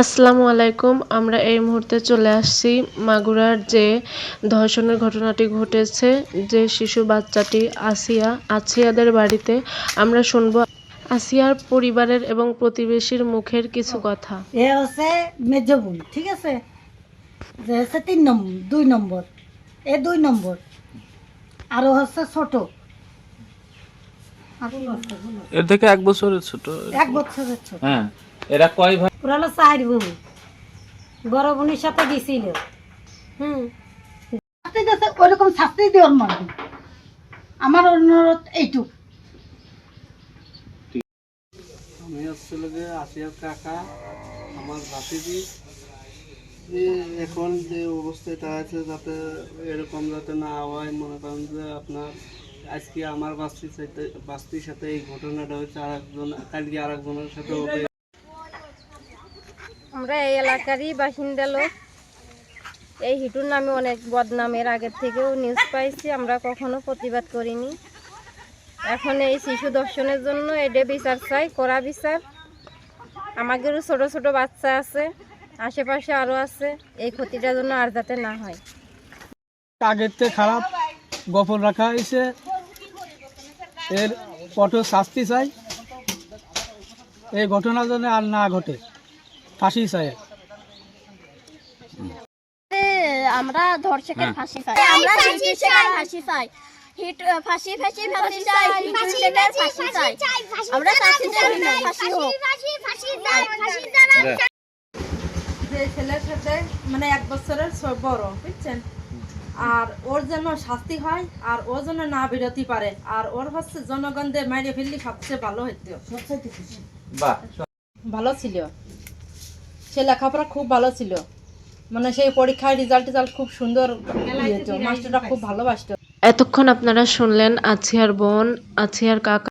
আসসালামু আলাইকুম। আমরা এই মুহূর্তে চলে আসছি মাগুরার যে ধর্ষণের ঘটনাটি ঘটেছে যে শিশু বাচ্চাটি আসিয়া আসিয়াদের বাড়িতে আমরা শুনব আসিয়ার পরিবারের এবং প্রতিবেশীর মুখের কিছু কথা। এ হচ্ছে মেজ বোন ঠিক আছে? যে হচ্ছে তিন নম্বর দুই নম্বর এ দুই নম্বর আরও হচ্ছে ছোট? এর থেকে এক বছরের ছোট। এক বছরের ছোট। হ্যাঁ এরা কয় ভাই? ওরা হলো চার বোন বড় বোনের সাথে দিছিল হুম। শাস্তি দিতে ওইরকম শাস্তি দেওয়ার মারবে আমার অনুরোধ এইটুক। আমি হচ্ছিল যে আসিয়ার কাকা আমার ভাতিজি যে এখন যে অবস্থায় আছে যাতে এরকম যাতে না হয় মনে করেন যে আপনার আজকে আমার বাস্তির সাথে বাস্তির সাথে এই ঘটনাটা হচ্ছে আর একজন কালকে আর একজনের সাথে আমরা এই এলাকারই বাসিন্দা লোক। এই হিটুর নামে অনেক বদনামের আগের থেকেও নিউজ পাইছি, আমরা কখনো প্রতিবাদ করিনি। এখন এই শিশু দর্শনের জন্য এডে বিচার চাই, করা বিচার। আমাদেরও ছোট ছোট বাচ্চা আছে, আশেপাশে আরও আছে, এই ক্ষতিটার জন্য আর যাতে না হয়। আগের থেকে খারাপ, গোপন রাখা হয়েছে। এর কঠোর শাস্তি চাই। এই ঘটনা যেন আর না ঘটে। ফাঁসি চাই। আমরা ধর্ষকের ফাঁসি চাই। আমরা ফাঁসি চাই। হিট ফাঁসি ফাঁসি ফাঁসি চাই। ফাঁসি চাই আমরা চাচ্ছি যে হিটুর ফাঁসি হোক। যে ছেলের সাথে মানে এক বছরের বড় বুঝছেন? আর ওর যেন শাস্তি হয় আর ও যেন না বিরতি পারে আর ওর হচ্ছে জনগণদের মাইরে ফেললি সবচেয়ে ভালো হইতো। ভালো ছিল। সে লেখাপড়া খুব ভালো ছিল। মানে সেই পরীক্ষার রেজাল্ট টেজাল্ট খুব সুন্দর মাস্টারটা খুব ভালোবাসত। এতক্ষণ আপনারা শুনলেন আছিয়ার বোন, আছিয়ার কাকা।